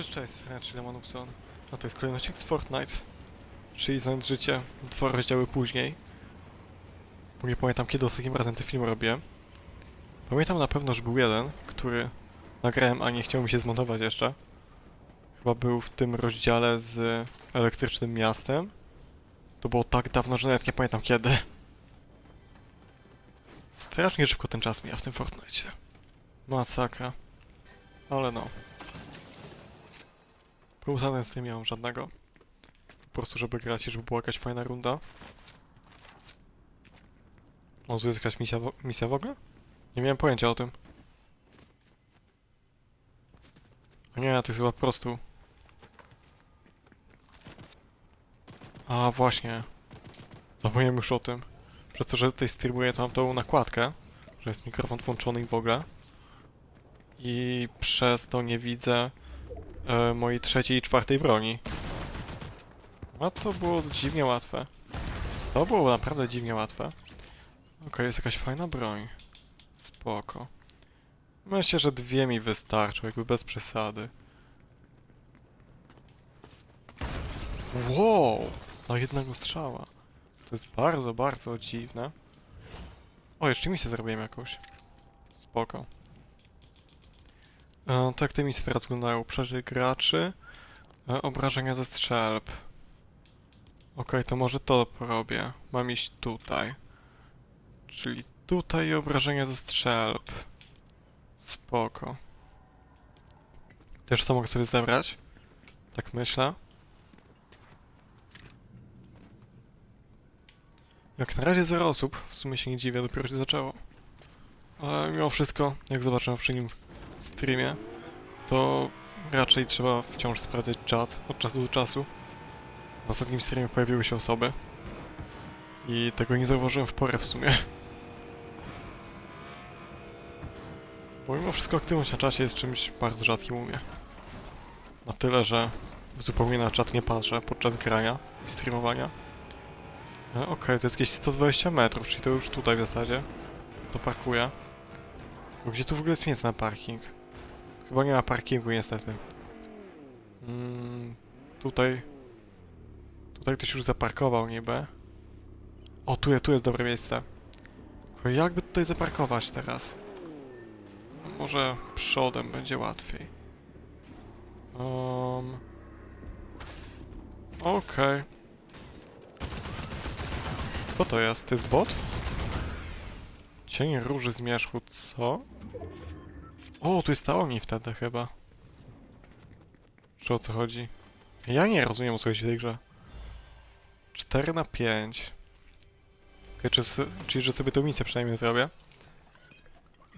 Cześć, cześć, czyli Lemonupson. A to jest kolejny odcinek z Fortnite. Czyli znając życie dwa rozdziały później. Bo nie pamiętam kiedy ostatnim razem ten film robiłem. Pamiętam na pewno, że był jeden, który nagrałem, a nie chciał mi się zmontować jeszcze. Chyba był w tym rozdziale z elektrycznym miastem. To było tak dawno, że nawet nie pamiętam kiedy. Strasznie szybko ten czas mija w tym Fortnite. Masakra. Ale no. Pełzanen stream nie mam żadnego. Po prostu, żeby grać i żeby była jakaś fajna runda. O, tu jest jakaś misja, misja w ogóle? Nie miałem pojęcia o tym. A nie, to jest chyba po prostu. A, właśnie. Zapomniałem już o tym. Przez to, że tutaj streamuję, to mam tą nakładkę, że jest mikrofon włączony i w ogóle. I przez to nie widzę e, mojej trzeciej i czwartej broni. A to było dziwnie łatwe. To było naprawdę dziwnie łatwe. Okej, jest jakaś fajna broń. Spoko. Myślę, że dwie mi wystarczą, jakby bez przesady. Wow! Na jednego strzała. To jest bardzo, bardzo dziwne. O, jeszcze misję zrobiłem jakąś. Spoko. E, tak te misje teraz wyglądają. Przeżyj graczy. E, obrażenia ze strzelb. Okej, to może to porobię. Mam iść tutaj. Czyli tutaj obrażenia ze strzelb. Spoko. Też to mogę sobie zebrać? Tak myślę. Jak na razie zero osób, w sumie się nie dziwię, dopiero się zaczęło. Ale mimo wszystko, jak zobaczyłem przy nim streamie, to raczej trzeba wciąż sprawdzać czat od czasu do czasu. W ostatnim streamie pojawiły się osoby i tego nie zauważyłem w porę w sumie. Bo mimo wszystko aktywność na czacie jest czymś bardzo rzadkim u mnie. Na tyle, że zupełnie na czat nie patrzę podczas grania i streamowania. E, Okej, to jest jakieś 120 metrów, czyli to już tutaj w zasadzie. To parkuję. Gdzie tu w ogóle jest miejsce na parking? Chyba nie ma parkingu niestety. Mm, tutaj... Tutaj ktoś już zaparkował niby. O, tu, tu jest dobre miejsce. Tylko jakby tutaj zaparkować teraz? No, może przodem będzie łatwiej. Um... Okej. Co to jest? To jest bot? Cień róży zmierzchu, co? O, tu jest ta Oni wtedy chyba. Czy o co chodzi? Ja nie rozumiem o co chodzi w tej grze. 4 na 5. Okay, czy, czyli, że sobie tę misję przynajmniej zrobię.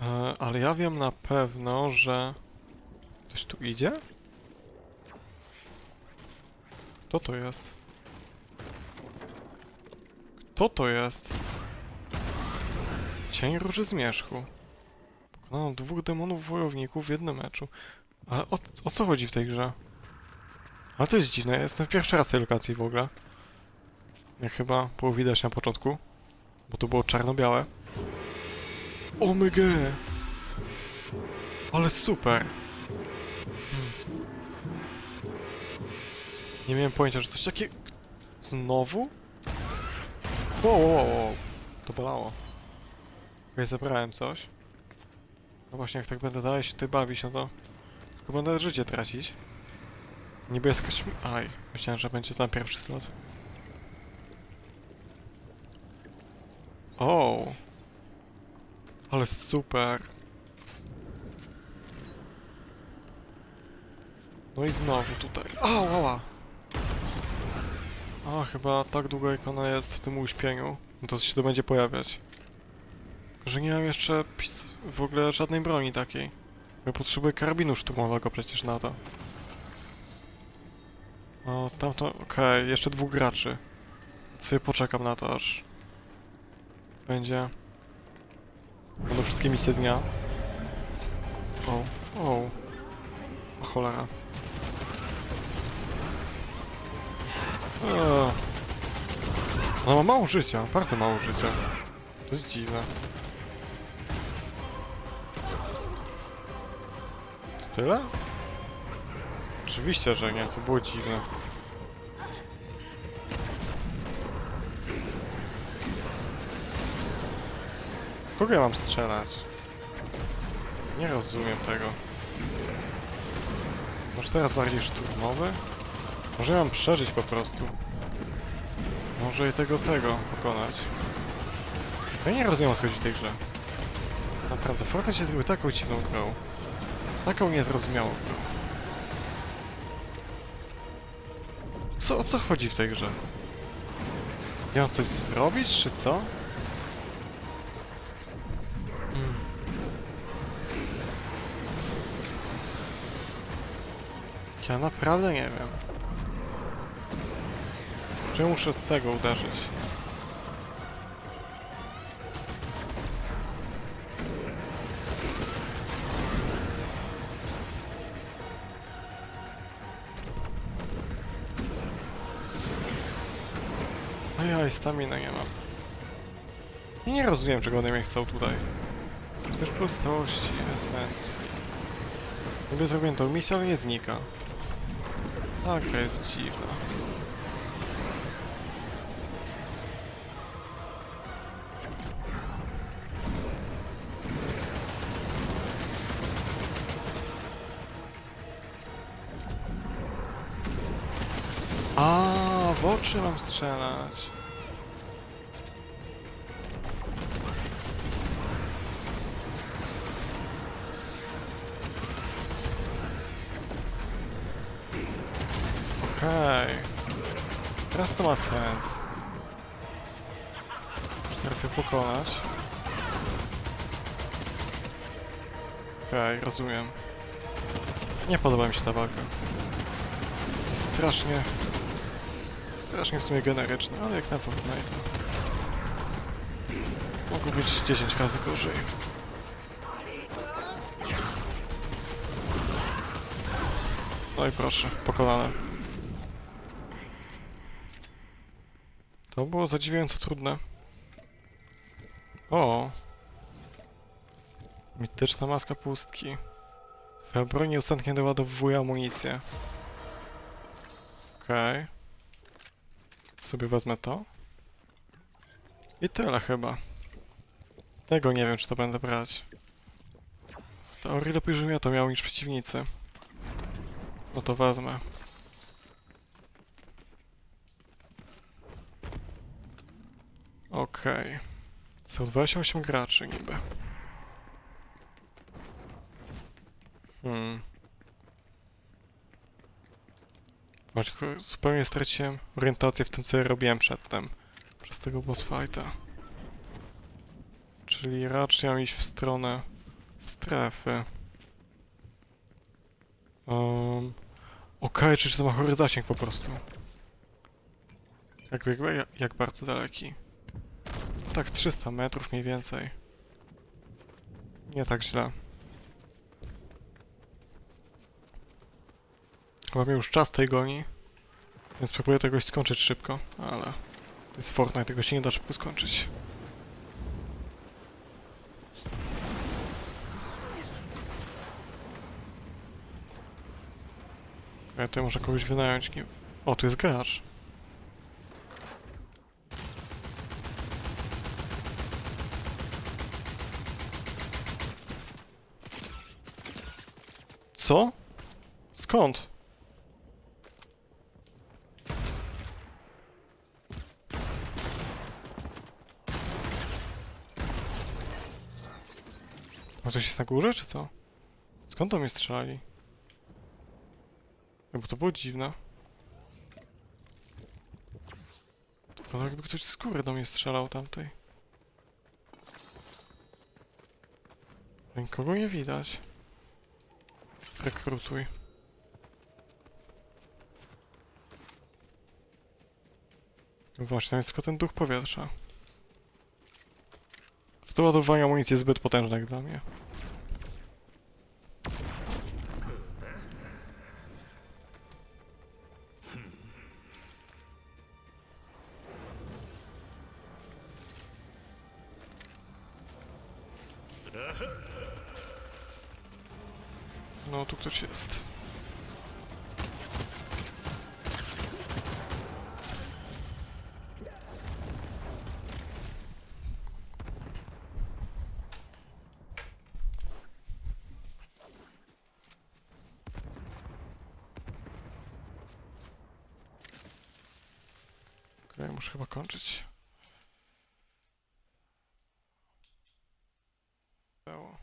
E, ale ja wiem na pewno, że... Ktoś tu idzie? Kto to jest? Kto to jest? Cień róży zmierzchu. Pokonano dwóch demonów wojowników w jednym meczu. Ale o, o co chodzi w tej grze? Ale to jest dziwne, ja jestem pierwszy raz w tej lokacji w ogóle. Jak chyba było widać na początku. Bo to było czarno-białe. Omega! Ale super! Hmm. Nie miałem pojęcia, że coś takie... Znowu? Wow, wow, wow. To bolało. Ja zebrałem coś. No właśnie, jak tak będę dalej się tutaj bawić, no to... Tylko będę życie tracić. Jest jakaś... Aj, myślałem, że będzie tam pierwszy slot. O, Ale super. No i znowu tutaj. Ała! A, chyba tak długo jak ona jest w tym uśpieniu, no to się to będzie pojawiać. Że nie mam jeszcze w ogóle żadnej broni takiej. Ja potrzebuję karabinu szturmowego przecież na to. O, tamto... Okej, jeszcze dwóch graczy. Sobie poczekam na to, aż... Będzie... Będą wszystkie misje dnia. O, o. O cholera. Eee. No ma mało życia, bardzo mało życia. To jest dziwne. Tyle? Oczywiście, że nie, to było dziwne. Kogo ja mam strzelać? Nie rozumiem tego. Może teraz bardziej szturmowy? Może ja mam przeżyć po prostu. Może i tego, tego pokonać. Ja nie rozumiem o co chodzi w tej grze. Naprawdę, Fortnite się zrobił taką dziwną grą. Taką niezrozumiałą grą. Co, o co chodzi w tej grze? Ja mam coś zrobić, czy co? Mm. Ja naprawdę nie wiem. Czy muszę z tego uderzyć? Ojej, stamina nie mam. I nie rozumiem, czego one mnie chcą tutaj. Zbierz prostości, esencji. Niby zrobiłem tą misję, ale nie znika. Taka jest dziwna. A, w oczy mam strzelać. Okej. Teraz to ma sens. Teraz ją pokonać. Okej, rozumiem. Nie podoba mi się ta walka. Jest strasznie... Strasznie w sumie generyczna, ale jak na Fortnite. Mogło być 10 razy gorzej. No i proszę, pokonane. To było zadziwiająco trudne. O! Mityczna maska pustki. Twoja broń nieustannie doładowuje amunicję. Okej. Okay. Sobie wezmę to. I tyle chyba. Tego nie wiem, czy to będę brać. W teorii lepiej, to miał niż przeciwnicy. No to wezmę. Okej. Okay. Są 28 graczy niby. Hmm. Właśnie zupełnie straciłem orientację w tym, co ja robiłem przedtem. Przez tego boss fighta. Czyli raczej mam iść w stronę strefy. Um, Okej, okay, czy to ma chory zasięg po prostu? Jak, jak, jak bardzo daleki? Tak, 300 metrów mniej więcej. Nie tak źle. Chyba mnie już czas tej goni. Więc spróbuję tego skończyć szybko, ale... Jest Fortnite, tego się nie da szybko skończyć. Ja tutaj może kogoś wynająć. O, tu jest gracz. Co? Skąd? A ktoś jest na górze, czy co? Skąd to mnie strzelali? No bo to było dziwne. To jakby ktoś z góry do mnie strzelał tamtej. Nikogo nie widać. Rekrutuj. Właśnie, tam jest tylko ten duch powietrza. To, to ładowanie amunicji jest zbyt potężne jak dla mnie. No, tu ktoś jest. Okej, muszę chyba kończyć. Było.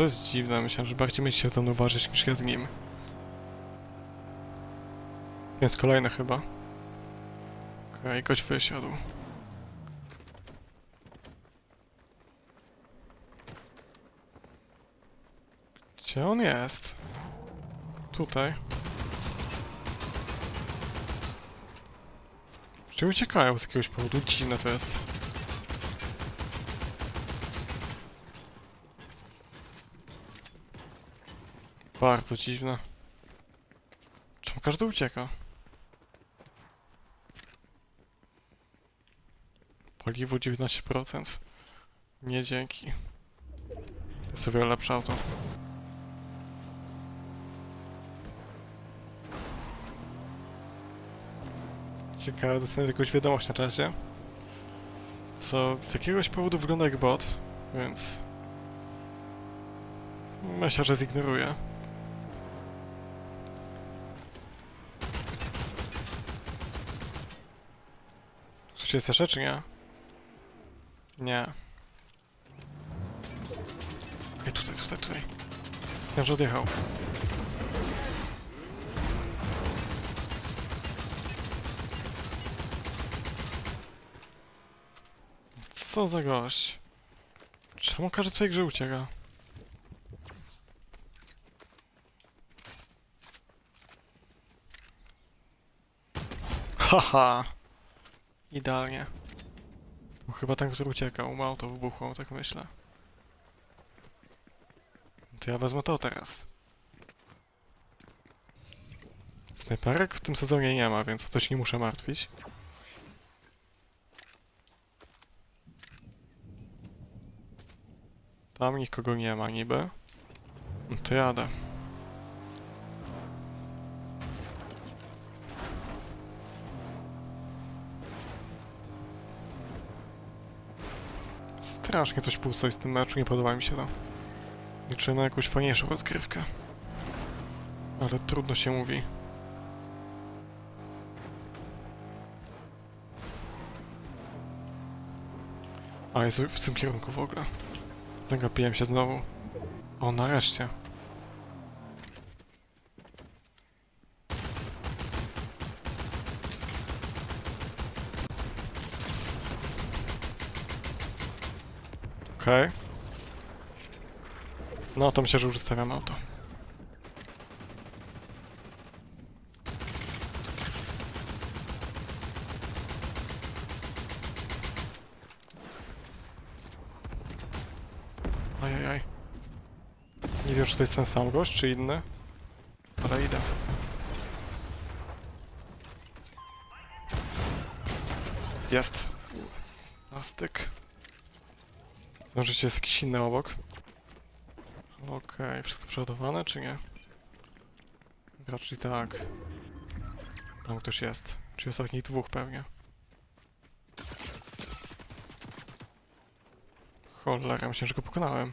Co jest dziwne, myślałem, że bardziej będzie się ze mną ważyć niż ja z nim. Jest kolejny chyba. Okej, gość wysiadł. Gdzie on jest? Tutaj. Czy uciekają z jakiegoś powodu? Dziwne to jest. Bardzo dziwne. Czemu każdy ucieka? Paliwo 19%. Nie dzięki. Jest o wiele lepsze auto. Ciekawe, dostałem jakąś wiadomość na czasie. Co z jakiegoś powodu wygląda jak bot, więc... Myślę, że zignoruję. Czy jest jeszcze, czy nie? Nie. Ej, tutaj, tutaj, tutaj. Ja że odjechał. Co za gość? Czemu każdy tutaj grze ucieka? Haha! Idealnie. Bo chyba ten, który uciekał, ma auto wybuchło, tak myślę. To ja wezmę to teraz. Snajperek w tym sezonie nie ma, więc o to się nie muszę martwić. Tam nikogo nie ma niby. No to jadę. Strasznie coś pusto jest w tym meczu, nie podoba mi się to. Liczę na jakąś fajniejszą rozgrywkę. Ale trudno się mówi. A, jest w tym kierunku w ogóle. Zagapiłem się znowu. O, nareszcie. Okej. No to myślę, że już zostawiam auto. Ajajaj. Nie wiem, czy to jest ten sam gość, czy inny. Ale idę. Jest. Na styk. Może jest jakiś inny obok. Okej, wszystko przeładowane, czy nie? Raczej tak. Tam ktoś jest. Czyli ostatnich dwóch pewnie. Cholera, myślę, że go pokonałem.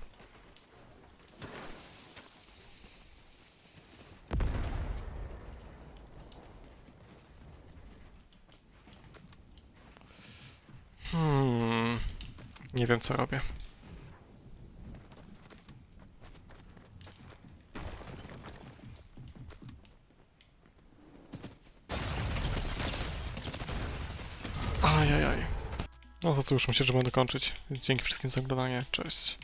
Hmm. Nie wiem, co robię. Ajajaj. No to cóż, myślę, że będę kończyć. Dzięki wszystkim za oglądanie. Cześć.